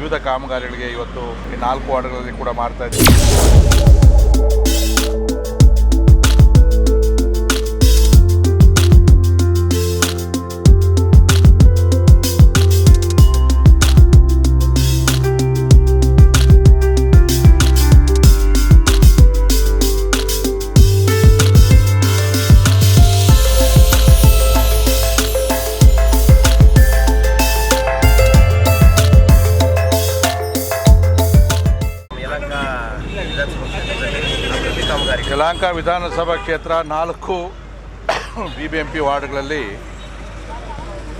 ವಿವಿಧ ಕಾಮಗಾರಿಗಳಿಗೆ ಇವತ್ತು ಈ ನಾಲ್ಕು ವಾರ್ಡ್ಗಳಲ್ಲಿ ಕೂಡ ಮಾಡ್ತಾ ಇದ್ದೀವಿ. ಯಲಹಂಕ ವಿಧಾನಸಭಾ ಕ್ಷೇತ್ರ ನಾಲ್ಕು ಬಿ ಬಿ ಎಂ ಪಿ ವಾರ್ಡ್ಗಳಲ್ಲಿ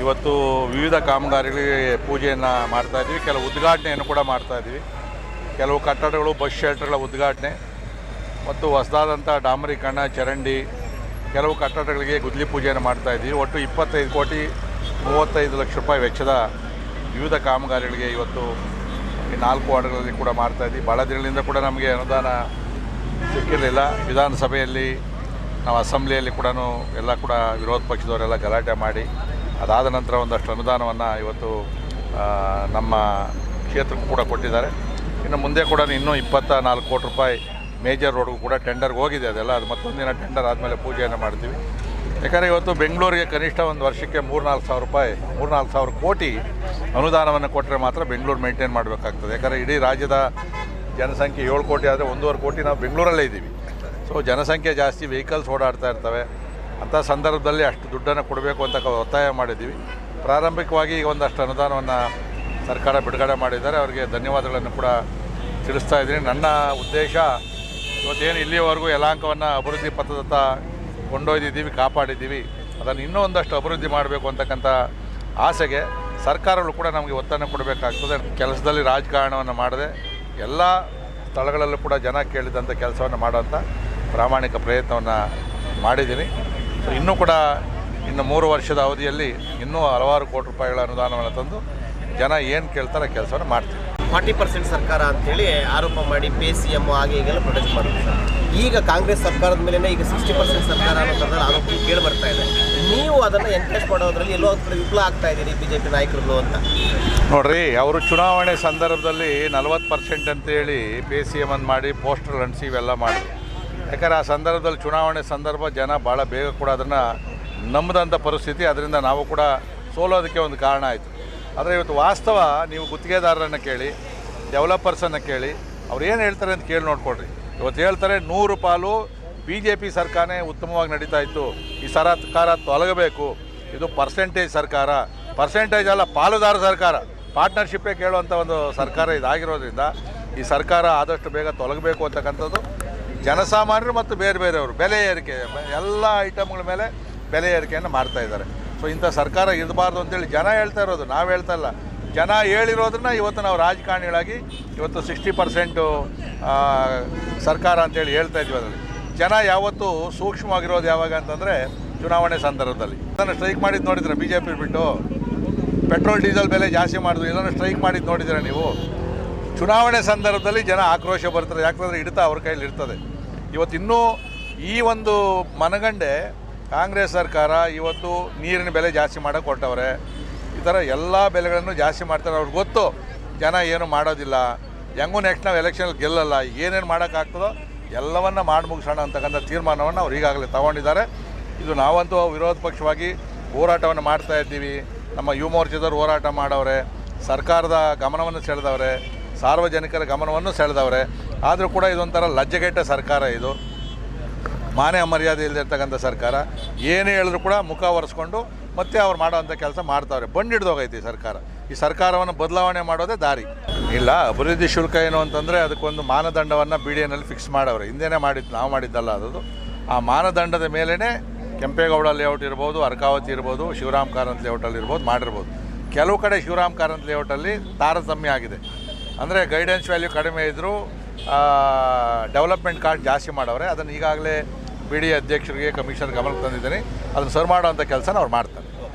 ಇವತ್ತು ವಿವಿಧ ಕಾಮಗಾರಿಗಳಿಗೆ ಪೂಜೆಯನ್ನು ಮಾಡ್ತಾ ಇದ್ದೀವಿ. ಕೆಲವು ಉದ್ಘಾಟನೆಯನ್ನು ಕೂಡ ಮಾಡ್ತಾ ಇದ್ದೀವಿ. ಕೆಲವು ಕಟ್ಟಡಗಳು, ಬಸ್ ಶೆಲ್ಟರ್ಗಳ ಉದ್ಘಾಟನೆ ಮತ್ತು ಹೊಸದಾದಂಥ ಡಾಮರೀಕರಣ ಚರಂಡಿ, ಕೆಲವು ಕಟ್ಟಡಗಳಿಗೆ ಗುದ್ಲಿ ಪೂಜೆಯನ್ನು ಮಾಡ್ತಾ ಇದ್ದೀವಿ. ಒಟ್ಟು ಇಪ್ಪತ್ತೈದು ಕೋಟಿ ಮೂವತ್ತೈದು ಲಕ್ಷ ರೂಪಾಯಿ ವೆಚ್ಚದ ವಿವಿಧ ಕಾಮಗಾರಿಗಳಿಗೆ ಇವತ್ತು ಈ ನಾಲ್ಕು ವಾರ್ಡ್ಗಳಲ್ಲಿ ಕೂಡ ಮಾಡ್ತಾ ಇದ್ದೀವಿ. ಭಾಳ ದಿನಗಳಿಂದ ಕೂಡ ನಮಗೆ ಅನುದಾನ ಸಿಕ್ಕಿರಲಿಲ್ಲ. ವಿಧಾನಸಭೆಯಲ್ಲಿ ನಾವು ಅಸೆಂಬ್ಲಿಯಲ್ಲಿ ಕೂಡ ಎಲ್ಲ ಕೂಡ ವಿರೋಧ ಪಕ್ಷದವರೆಲ್ಲ ಗಲಾಟೆ ಮಾಡಿ, ಅದಾದ ನಂತರ ಒಂದಷ್ಟು ಅನುದಾನವನ್ನು ಇವತ್ತು ನಮ್ಮ ಕ್ಷೇತ್ರಕ್ಕೂ ಕೂಡ ಕೊಟ್ಟಿದ್ದಾರೆ. ಇನ್ನು ಮುಂದೆ ಕೂಡ ಇನ್ನೂ ಇಪ್ಪತ್ತ ನಾಲ್ಕು ಕೋಟಿ ರೂಪಾಯಿ ಮೇಜರ್ ರೋಡ್ಗೂ ಕೂಡ ಟೆಂಡರ್ಗೆ ಹೋಗಿದೆ ಅದೆಲ್ಲ. ಅದು ಮತ್ತೊಂದಿನ ಟೆಂಡರ್ ಆದಮೇಲೆ ಪೂಜೆಯನ್ನು ಮಾಡ್ತೀವಿ. ಯಾಕಂದರೆ ಇವತ್ತು ಬೆಂಗಳೂರಿಗೆ ಕನಿಷ್ಠ ಒಂದು ವರ್ಷಕ್ಕೆ ಮೂರ್ನಾಲ್ಕು ಸಾವಿರ ರೂಪಾಯಿ, ಮೂರ್ನಾಲ್ಕು ಸಾವಿರ ಕೋಟಿ ಅನುದಾನವನ್ನು ಕೊಟ್ಟರೆ ಮಾತ್ರ ಬೆಂಗಳೂರು ಮೇಂಟೈನ್ ಮಾಡಬೇಕಾಗ್ತದೆ. ಯಾಕಂದರೆ ಇಡೀ ರಾಜ್ಯದ ಜನಸಂಖ್ಯೆ ಏಳು ಕೋಟಿ ಆದರೆ ಒಂದೂವರೆ ಕೋಟಿ ನಾವು ಬೆಂಗಳೂರಲ್ಲೇ ಇದ್ದೀವಿ. ಸೊ ಜನಸಂಖ್ಯೆ ಜಾಸ್ತಿ ವೆಹಿಕಲ್ಸ್ ಓಡಾಡ್ತಾ ಇರ್ತವೆ. ಅಂಥ ಸಂದರ್ಭದಲ್ಲಿ ಅಷ್ಟು ದುಡ್ಡನ್ನು ಕೊಡಬೇಕು ಅಂತ ಒತ್ತಾಯ ಮಾಡಿದ್ದೀವಿ. ಪ್ರಾರಂಭಿಕವಾಗಿ ಈಗ ಒಂದಷ್ಟು ಅನುದಾನವನ್ನು ಸರ್ಕಾರ ಬಿಡುಗಡೆ ಮಾಡಿದ್ದಾರೆ. ಅವರಿಗೆ ಧನ್ಯವಾದಗಳನ್ನು ಕೂಡ ತಿಳಿಸ್ತಾ ಇದ್ದೀನಿ. ನನ್ನ ಉದ್ದೇಶ ಇವತ್ತೇನು ಇಲ್ಲಿಯವರೆಗೂ ಯಲಾಂಕವನ್ನು ಅಭಿವೃದ್ಧಿ ಪಥದತ್ತ ಕೊಂಡೊಯ್ದಿದ್ದೀವಿ, ಕಾಪಾಡಿದ್ದೀವಿ. ಅದನ್ನು ಇನ್ನೂ ಒಂದಷ್ಟು ಅಭಿವೃದ್ಧಿ ಮಾಡಬೇಕು ಅಂತಕ್ಕಂಥ ಆಸೆಗೆ ಸರ್ಕಾರಗಳು ಕೂಡ ನಮಗೆ ಒತ್ತನ್ನು ಕೊಡಬೇಕಾಗ್ತದೆ. ಕೆಲಸದಲ್ಲಿ ರಾಜಕಾರಣವನ್ನು ಮಾಡದೆ ಎಲ್ಲ ಸ್ಥಳಗಳಲ್ಲೂ ಕೂಡ ಜನ ಕೇಳಿದಂಥ ಕೆಲಸವನ್ನು ಮಾಡೋಂಥ ಪ್ರಾಮಾಣಿಕ ಪ್ರಯತ್ನವನ್ನು ಮಾಡಿದ್ದೀನಿ. ಸೊ ಇನ್ನೂ ಕೂಡ ಇನ್ನು ಮೂರು ವರ್ಷದ ಅವಧಿಯಲ್ಲಿ ಇನ್ನೂ ಹಲವಾರು ಕೋಟಿ ರೂಪಾಯಿಗಳ ಅನುದಾನವನ್ನು ತಂದು ಜನ ಏನು ಕೇಳ್ತಾರೆ ಕೆಲಸವನ್ನು ಮಾಡ್ತೀವಿ ಫಾರ್ಟಿ ಪರ್ಸೆಂಟ್ ಸರ್ಕಾರ ಅಂತೇಳಿ ಆರೋಪ ಮಾಡಿ ಪಿ ಸಿ ಎಂ ಹಾಗೆ ಹೀಗೆಲ್ಲ ಪ್ರೊಟೆಸ್ಟ್ ಮಾಡಿದ್ರು ಸರ್. ಈಗ ಕಾಂಗ್ರೆಸ್ ಸರ್ಕಾರದ ಮೇಲೆ ಈಗ ಸಿಕ್ಸ್ಟಿ ಪರ್ಸೆಂಟ್ ಸರ್ಕಾರ ಅನ್ನೋದ್ರಲ್ಲಿ ಆರೋಪ ಕೇಳಿ ಬರ್ತಾ ಇದೆ. ನೀವು ಅದನ್ನು ಎನ್ಕರೇಜ್ ಮಾಡೋದ್ರಲ್ಲಿ ಎಲ್ಲೋ ಒಂದು ವಿಫಲ ಆಗ್ತಾ ಇದ್ದೀರಿ ಬಿ ಜೆ ಪಿ ನಾಯಕರು ಅಂತ. ನೋಡ್ರಿ, ಅವರು ಚುನಾವಣೆ ಸಂದರ್ಭದಲ್ಲಿ ನಲವತ್ತು ಪರ್ಸೆಂಟ್ ಅಂತೇಳಿ ಪಿ ಸಿ ಎಂ ಅನ್ನು ಮಾಡಿ ಪೋಸ್ಟರ್ ಅಂಟಿಸಿ ಇವೆಲ್ಲ ಮಾಡಿ ಯಾಕಂದ್ರೆ ಆ ಸಂದರ್ಭದಲ್ಲಿ ಚುನಾವಣೆ ಸಂದರ್ಭ ಜನ ಭಾಳ ಬೇಗ ಕೂಡ ಅದನ್ನು ನಂಬದಂಥ ಪರಿಸ್ಥಿತಿ, ಅದರಿಂದ ನಾವು ಕೂಡ ಸೋಲೋದಕ್ಕೆ ಒಂದು ಕಾರಣ ಆಯಿತು. ಆದರೆ ಇವತ್ತು ವಾಸ್ತವ ನೀವು ಗುತ್ತಿಗೆದಾರರನ್ನು ಕೇಳಿ ಡೆವಲಪರ್ಸನ್ನು ಕೇಳಿ, ಅವ್ರು ಏನು ಹೇಳ್ತಾರೆ ಅಂತ ಕೇಳಿ ನೋಡ್ಕೊಳ್ರಿ. ಇವತ್ತು ಹೇಳ್ತಾರೆ ನೂರು ಪಾಲು ಬಿ ಜೆ ಪಿ ಸರ್ಕಾರನೇ ಉತ್ತಮವಾಗಿ ನಡೀತಾ ಇತ್ತು. ಈ ಸರ್ಕಾರ ತೊಲಗಬೇಕು. ಇದು ಪರ್ಸೆಂಟೇಜ್ ಸರ್ಕಾರ. ಪರ್ಸೆಂಟೇಜ್ ಅಲ್ಲ, ಪಾಲುದಾರ ಸರ್ಕಾರ. ಪಾರ್ಟ್ನರ್ಶಿಪ್ಪೇ ಕೇಳುವಂಥ ಒಂದು ಸರ್ಕಾರ ಇದಾಗಿರೋದ್ರಿಂದ ಈ ಸರ್ಕಾರ ಆದಷ್ಟು ಬೇಗ ತೊಲಗಬೇಕು ಅಂತಕ್ಕಂಥದ್ದು ಜನಸಾಮಾನ್ಯರು ಮತ್ತು ಬೇರೆ ಬೇರೆಯವರು. ಬೆಲೆ ಏರಿಕೆ, ಎಲ್ಲ ಐಟಮ್ಗಳ ಮೇಲೆ ಬೆಲೆ ಏರಿಕೆಯನ್ನು ಮಾಡ್ತಾ ಇದ್ದಾರೆ. ಸೊ ಇಂಥ ಸರ್ಕಾರ ಇರಬಾರ್ದು ಅಂತೇಳಿ ಜನ ಹೇಳ್ತಾ ಇರೋದು, ನಾವು ಹೇಳ್ತಾ ಇಲ್ಲ. ಜನ ಹೇಳಿರೋದನ್ನ ಇವತ್ತು ನಾವು ರಾಜಕಾರಣಿಗಳಾಗಿ ಇವತ್ತು ಸಿಕ್ಸ್ಟಿ ಪರ್ಸೆಂಟು ಸರ್ಕಾರ ಅಂತೇಳಿ ಹೇಳ್ತಾ ಇದ್ವಿ ಅದರಲ್ಲಿ. ಜನ ಯಾವತ್ತೂ ಸೂಕ್ಷ್ಮವಾಗಿರೋದು ಯಾವಾಗ ಅಂತಂದರೆ ಚುನಾವಣೆ ಸಂದರ್ಭದಲ್ಲಿ. ಇದನ್ನು ಸ್ಟ್ರೈಕ್ ಮಾಡಿದ್ದು ನೋಡಿದ್ರೆ ಬಿ ಜೆ ಪಿ ಬಿಟ್ಟು? ಪೆಟ್ರೋಲ್, ಡೀಸೆಲ್ ಬೆಲೆ ಜಾಸ್ತಿ ಮಾಡಿದ್ರು ಇದನ್ನು ಸ್ಟ್ರೈಕ್ ಮಾಡಿದ್ದು ನೋಡಿದ್ರೆ ನೀವು? ಚುನಾವಣೆ ಸಂದರ್ಭದಲ್ಲಿ ಜನ ಆಕ್ರೋಶ ಬರ್ತಾರೆ, ಯಾಕಂದರೆ ಹಿಡಿತ ಅವ್ರ ಕೈಯಲ್ಲಿ ಇರ್ತದೆ ಇವತ್ತು ಇನ್ನೂ ಈ ಒಂದು ಮನಗಂಡೆ ಕಾಂಗ್ರೆಸ್ ಸರ್ಕಾರ ಇವತ್ತು ನೀರಿನ ಬೆಲೆ ಜಾಸ್ತಿ ಮಾಡೋಕೆ ಕೊಟ್ಟವ್ರೆ ಈ ಥರ ಎಲ್ಲ ಬೆಲೆಗಳನ್ನು ಜಾಸ್ತಿ ಮಾಡ್ತಾರೆ. ಅವ್ರಿಗೆ ಗೊತ್ತು, ಜನ ಏನು ಮಾಡೋದಿಲ್ಲ. ಹೆಂಗೂ ನೆಕ್ಸ್ಟ್ ನಾವು ಎಲೆಕ್ಷನಲ್ಲಿ ಗೆಲ್ಲಲ್ಲ. ಏನೇನು ಮಾಡೋಕ್ಕಾಗ್ತದೋ ಎಲ್ಲವನ್ನ ಮಾಡಿ ಮುಗಿಸೋಣ ಅಂತಕ್ಕಂಥ ತೀರ್ಮಾನವನ್ನು ಅವ್ರು ಈಗಾಗಲೇ ತಗೊಂಡಿದ್ದಾರೆ. ಇದು ನಾವಂತೂ ವಿರೋಧ ಪಕ್ಷವಾಗಿ ಹೋರಾಟವನ್ನು ಮಾಡ್ತಾ ಇದ್ದೀವಿ. ನಮ್ಮ ಯುವ ಮೋರ್ಚಾದವ್ರು ಹೋರಾಟ ಮಾಡವ್ರೆ. ಸರ್ಕಾರದ ಗಮನವನ್ನು ಸೆಳೆದವ್ರೆ. ಸಾರ್ವಜನಿಕರ ಗಮನವನ್ನು ಸೆಳೆದವ್ರೆ. ಆದರೂ ಕೂಡ ಇದೊಂಥರ ಲಜ್ಜೆಗೆಟ್ಟ ಸರ್ಕಾರ ಇದು. ಮಾನೆ ಮರ್ಯಾದೆ ಇಲ್ಲದಿರ್ತಕ್ಕಂಥ ಸರ್ಕಾರ ಏನೇ ಹೇಳಿದ್ರು ಕೂಡ ಮುಖ ಒರೆಸ್ಕೊಂಡು ಮತ್ತೆ ಅವ್ರು ಮಾಡೋವಂಥ ಕೆಲಸ ಮಾಡ್ತಾವ್ರೆ. ಹಿಡ್ದೋಗೈತಿ ಈ ಸರ್ಕಾರ. ಈ ಸರ್ಕಾರವನ್ನು ಬದಲಾವಣೆ ಮಾಡೋದೇ ದಾರಿ. ಇಲ್ಲ, ಅಭಿವೃದ್ಧಿ ಶುಲ್ಕ ಏನು ಅಂತಂದರೆ ಅದಕ್ಕೊಂದು ಮಾನದಂಡವನ್ನು ಬಿ ಡಿ ಎನಲ್ಲಿ ಫಿಕ್ಸ್ ಮಾಡವ್ರೆ. ಹಿಂದೆನೇ ಮಾಡಿದ್ದು ನಾವು ಮಾಡಿದ್ದಲ್ಲ ಅದು ಆ ಮಾನದಂಡದ ಮೇಲೇ ಕೆಂಪೇಗೌಡ ಲೇಔಟ್ ಇರ್ಬೋದು, ಅರ್ಕಾವತಿ ಇರ್ಬೋದು, ಶಿವರಾಮ್ ಕಾರಂತ್ ಲೇಔಟಲ್ಲಿ ಇರ್ಬೋದು, ಮಾಡಿರ್ಬೋದು. ಕೆಲವು ಕಡೆ ಶಿವರಾಮ್ ಕಾರಂತ್ ಲೇಔಟಲ್ಲಿ ತಾರತಮ್ಯ ಆಗಿದೆ. ಅಂದರೆ ಗೈಡೆನ್ಸ್ ವ್ಯಾಲ್ಯೂ ಕಡಿಮೆ ಇದ್ದರೂ ಡೆವಲಪ್ಮೆಂಟ್ ಕಾರ್ಡ್ ಜಾಸ್ತಿ ಮಾಡವ್ರೆ. ಅದನ್ನು ಈಗಾಗಲೇ ಬಿ ಡಿ ಅಧ್ಯಕ್ಷರಿಗೆ ಕಮಿಷನರ್ ಗಮನಕ್ಕೆ ತಂದಿದ್ದೀನಿ. ಅದನ್ನು ಸರ್ ಮಾಡೋವಂಥ ಕೆಲಸನ ಅವ್ರು ಮಾಡ್ತಾರೆ.